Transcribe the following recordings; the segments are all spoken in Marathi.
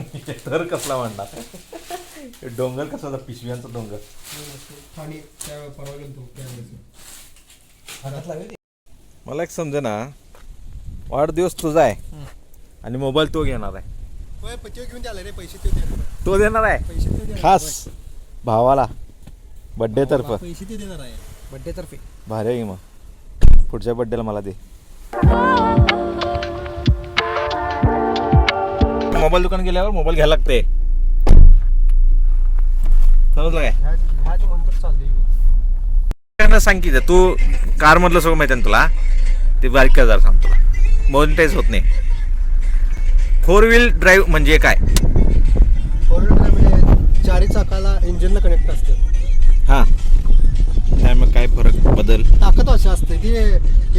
तर कसला म्हणणार? डोंगर कसा होता? पिशव्यांचा डोंगर. आणि त्या परवा गेलतो त्यावेळेस मला एक समजे ना वाढदिवस तुझा आहे. आणि मोबाईल तो घेणार आहे. ते देणार तो देणार आहे? पैसे ते देणार खास. भावाला. बड्डे तर्फ. पैसे ते देणार आहे. बड्डे तर्फे. भारी मग? पुढच्या बड्डेला मला दे. मोबाईल दुकान गेल्यावर मोबाईल घ्यायला लागते. समजलं काय? सांग की ते, कार मधलं सगळं माहिती तुला? ते बारीक काय जरा सांग तुला? मोनिटाईज होत नाही. फोर व्हील ड्राईव्ह म्हणजे काय? फोर व्हीलर म्हणजे चारी चाकाला इंजिनला कनेक्ट असते. हां. काय मग काय फरक? बदल? ताकद अशी असते ती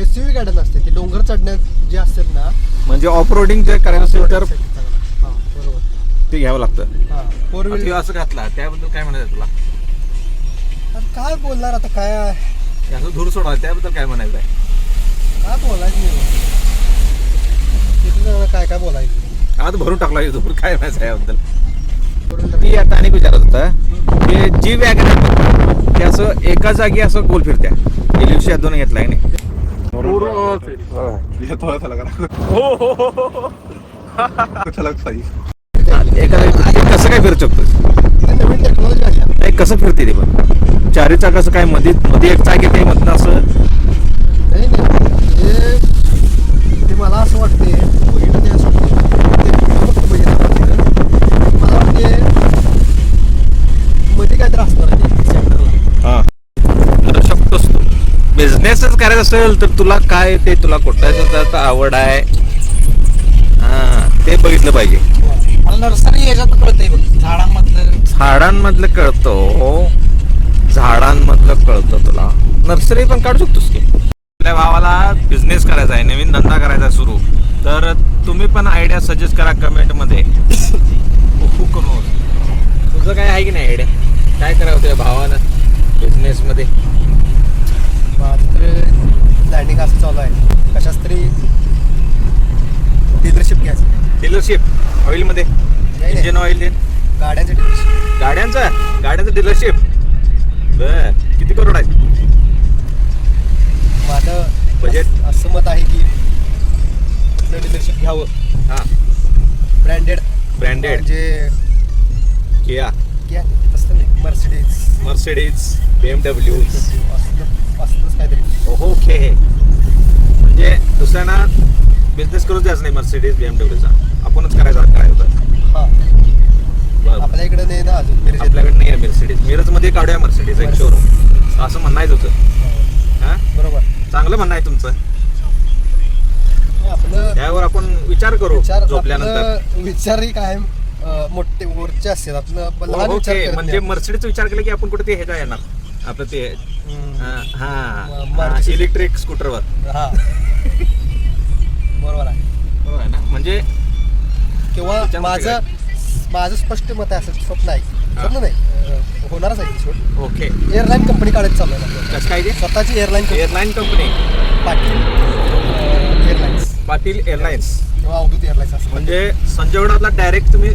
एस यू गाड्या नसते ती डोंगर चढण्यात जे असतात ना म्हणजे ऑफ रोडिंग जर करायचं असेल तर ते घ्यावं लागतं. हां फोर आता व्हीलर ह्यो असं घातला त्याबद्दल काय म्हणायचं तुला? काय बोलणार आता काय हे असं धूर सोडा त्याबद्दल काय म्हणायचं आहे? काय बोलायचं नाही किती जणांना काय काय बोलायचं आज भरून टाकला हे धूर काय म्हणायचं आहे याबद्दल? फोर व्हीलर मी आता अनेक विचारत होता की जी वॅगन आहे ते असं एका जागी असं गोल फिरत्या. गेल्या दिवशी दोन घेतलाय नाही. एका जागी ते कसं काय फिरू शकतो ते नवीन टेक्नॉलॉजी आली. आहे. नाही कसं फिरते ते पण? चारी चाक असं काय मध्ये मध्ये एक चाक येते मधनं असं? नाही म्हणजे ते मला असं वाटते असं वाटते वाटते मला वाटते मध्ये काय त्रास हा. करू शकतोस तू बिझनेसच करायचा असेल तर तुला काय ते तुला कुठं आवड आहे? हा ते बघितलं पाहिजे. नर्सरी याच्यात कळतंय बघ झाडांमधलं. झाडांमधलं कळतो झाडांमधलं कळतं तुला. नर्सरी पण काढू शकतोस की? आपल्या भावाला बिझनेस करायचा आहे नवीन धंदा करायचा आहे सुरू. तर तुम्ही पण आयडिया सजेस्ट करा कमेंटमध्ये खूप करू तुझं काय आहे की नाही आयडिया काय करावं तुझ्या भावानं बिझनेसमध्ये प्लॅनिंग असं चालू आहे. कशाच तरी डीलरशिप घ्यायचं. डीलरशिप ऑइलमध्ये. इंजिन ऑइल गाड्यांचं डीलरशिप गाड्यांचं? गाड्यांचं डीलरशिप बर. किती करोड आहे? माझं Budget? असं- मत आहे की आपलं डीलरशिप घ्यावं. हां. ब्रँडेड ब्रँडेड म्हणजे किया क्या असतं नाही. Mercedes Mercedes B M W असलं असलंच काहीतरी. ओके म्हणजे दुसऱ्यांना बिझनेस करूच द्यायचं नाही मर्सिडीज बी एम डब्ल्यूचा आपणच करायचा काय होतं. हां. आपल्या इकडे नाही ना अजून. आपल्याकडे नाही आहे मर्सिडीज मिरजमध्ये काढूया मर्सिडीज एक शोरूम असं म्हणणं आहे तुझं हो, हां? बरोबर. चांगलं म्हणणं आहे तुमचं. त्यावर आपण विचार करू झोपल्यानंतर. विचारही कायम अं, मोठे मोर्चे असतात आपलं ओके करत म्हणजे नाही. मर्सिडीजचा विचार केला की आपण कुठे ते ह्याच्या येणार? आपलं ते. हा. इलेक्ट्रिक स्कूटरवर हा बरोबर आहे. हो आहे ना? म्हणजे किंवा माझं माझं स्पष्ट मत आहे असं स्वप्न आहे. स्वप्न नाही. होणारच आहे सोड ओके. एअरलाईन कंपनी काढायचं चालू आहे. कसं काय ते? स्वतःची airline company airline company Patil airlines Patil airlines किंवा अवधूत एअरलाईन्स असं. म्हणजे संजयवडातला डायरेक्ट तुम्ही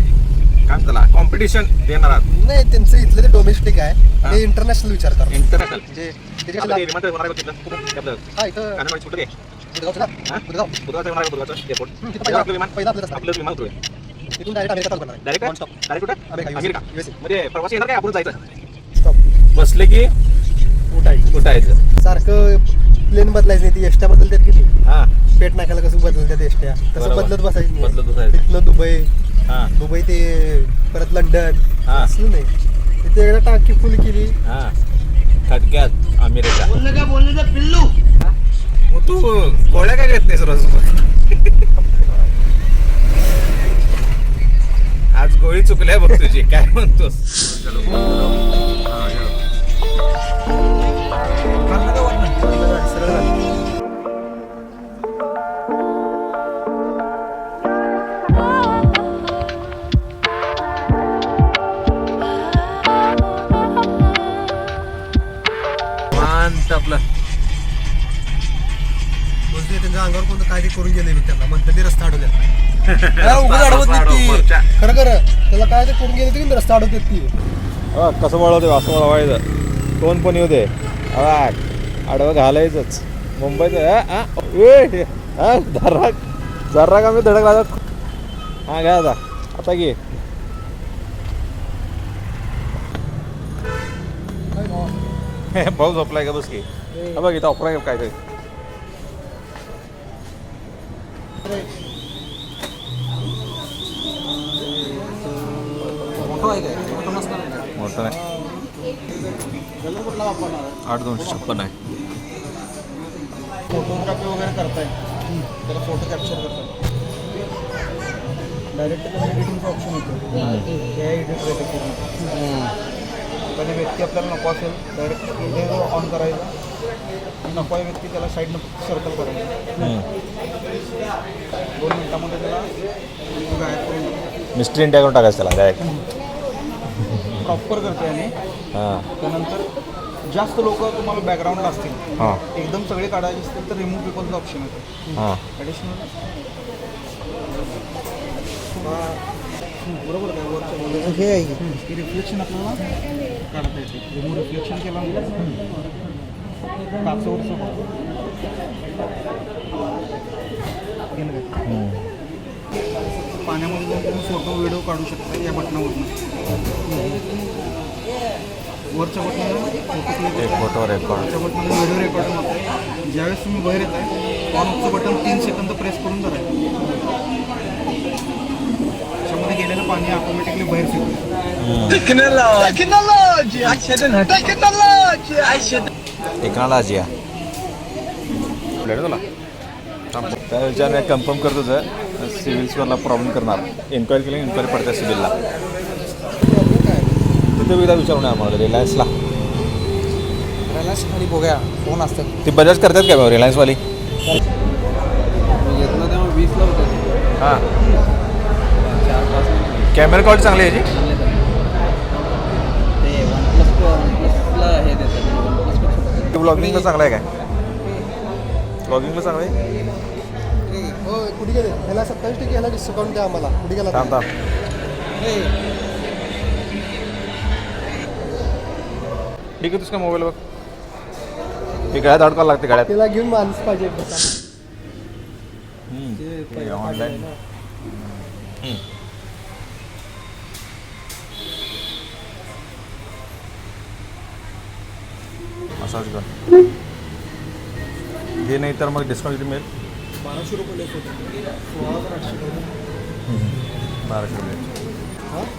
काय म्हणता कॉम्पिटिशन देणार आहात नाही त्यांचं इथलं ते डोमेस्टिक आहे. ते इंटरनॅशनल विचार करतात इंटरनॅशनल म्हणजे त्याच्यात लाभ- हा इथं बुधगावचं ना? बुधगाव तिथं पहिलं विमान पहिलं आपलं रस्ता. आपलं विमान उतरूया. तिथून डायरेक्ट अमेरिका चालू करणार आहे. डायरेक्ट. डायरेक्ट कुठं अमेरिका. म्हणजे प्रवासी येणार काय आपण जायचं. बसले की उठायचं. उठायचं सारखं प्लेन बदलायचं नाही ती एसट्या बदलतात किती हा. पेट नाकाला कसं बदलतात एसट्या? तसं बरोबर. बदलत बसायचं नाही. बदलत बसायचं. तिथनं दुबई हा. दुबई ते परत लंडन हा. असलं नाही. तिथे एकदा टाकी फुल केली. हा. खटक्यात अमेरिका. बोललं का बोललं तर पिल्लू. मग तू गोळ्या काय घेत नाहीस रोज? आज गोळी चुकल्या बघ तुझी. काय म्हणतोस? शांत आपलं. बोलते त्यांच्या अंगावर कोणतं काय ते करून गेले त्यांना. म्हणतात ते रस्ता अडवल्या त्याला उगाच अडवत नाही ती. मोर्चा. खरं खरं. त्याला काय ते कोण गेले की रस्ता अडवतात ती. अ, कसं वळवते असं वळवायचं. कोण पण येऊ दे. अवाक आडवं घालायचंच. मुंबईचं जरा जरा का मी धडक लागत हा घ्या आता. आता घे. भाऊ झोपलाय का बस की. हा बघ इथं ऑफर आहे काय? ते मोठं नाही. आठ दोनशे छप्पन आहे. फोटोग्राफी वगैरे करताय? त्याला फोटो कॅप्चर करताय. डायरेक्ट एडिटिंगचा ऑप्शन होतो हे एडिट एखादी व्यक्ती आपल्याला नको असेल डायरेक्ट इथे ऑन करायचा आणि नको आहे व्यक्ती त्याला साईडनं सर्कल करायचं. दोन मिनिटामध्ये त्याला गायब करून मिस्ट्री इंडिया करून टाकायचं त्याला डायरेक्ट प्रॉपर करते आणि हां. त्यानंतर जास्त लोक तुम्हाला बॅकग्राऊंडला असतील. हां. एकदम सगळे काढायचे असतील तर रिमूव्ह पीपलचा ऑप्शन येतो. हां. ॲडिशनल बरोबर काय वरच्या बाजूला हे आहे की रिफ्लेक्शन आपल्याला काढता येते रिमूव्ह रिफ्लेक्शन केला काचवरचं गेलं काय? पाण्यामध्ये जाऊन तुम्ही फोटो व्हिडिओ काढू शकता या बटनावरून वरच्या बटनावर फोटो एक फोटो रेकॉर्ड वरच्या बटनावर व्हिडिओ रेकॉर्ड होतं ज्यावेळेस तुम्ही बाहेर येत आहे ऑन बटन तीन सेकंद प्रेस करून धरायचं गेलेलं पाणी ऑटोमॅटिकली बाहेर फिरतं. टेक्नॉलॉजी त्या विचाराने कन्फर्म करतो जर सिव्हिल्सवरला प्रॉब्लेम करणार. इन्क्वायरी केली इन्क्वायरी पडते सिव्हिलला. तिथे विचारून आहे आम्हाला रिलायन्सला रिलायन्स खाली बघूया. फोन असतात ती बजाज करतात काय भाऊ रिलायन्सवाली घेतलं तेव्हा वीसला होतं. हां. कॅमेरा क्वालिटी चांगली आहे याची? ते वन प्लस वन प्लसला हे देतात वन प्लस ब्लॉगिंगला चांगलं आहे काय? ब्लॉगिंगला चांगलं आहे? हो कुठे गेले? ह्याला सत्तावीस टक्के ह्याला डिस्काउंट द्या आम्हाला. कुठे गेला थांब थांब. ठीक आहे तुझं मोबाईल बघ? ते गळ्यात अडकायला लागते गळ्यात. त्याला घेऊन माणूस पाहिजे ऑनलाईन मसाज कर हे नाही तर मग डिस्काउंट किती मिळेल बाराशे रुपये होते बाराशे रुपये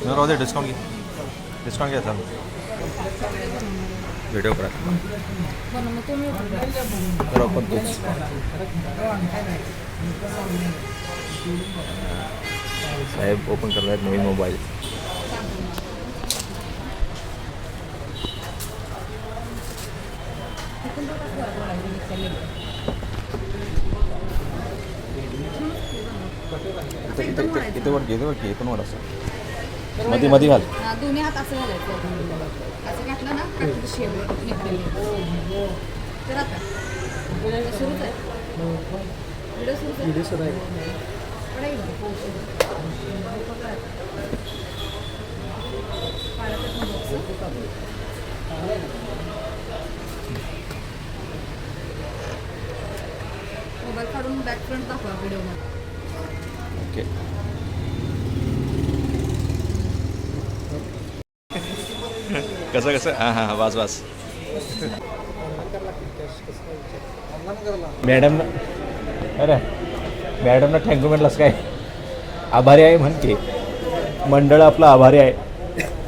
राहू दे डिस्काउंट घे डिस्काउंट घ्या चालू व्हिडिओ करा तर आपण तूच साहेब ओपन आहेत नवीन मोबाईल इथं इथं इथं इथं वर घे इथं वर घे इथून वर असं. मध्ये मध्ये घाल. हा, दोन्ही हात असं घालायचं. असं घातलं ना का तुझं शेव निघते तर आता सुरूच आहे. व्हिडिओ सुरूच आहे. व्हिडिओ काढून बॅक फ्रंट दाखवा व्हिडिओमध्ये ओके. कसं कसं? हां हां वाज वाज. मॅडम अरे मॅडमना थँक्यू म्हटलंस काय? आभारी आहे म्हणते मंडळ आपलं आभारी आहे.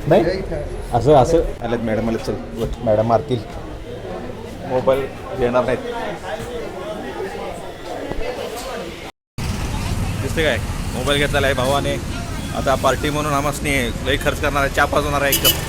नाही? असं असं. आलं मॅडम आले चल मॅडम मारतील. मोबाईल देणार नाहीत. दिसते काय? मोबाईल घेतलेला आहे भावाने. आता पार्टी म्हणून आम्हाला लई खर्च करणार आहे चहा पाजवणार आहे एकदम.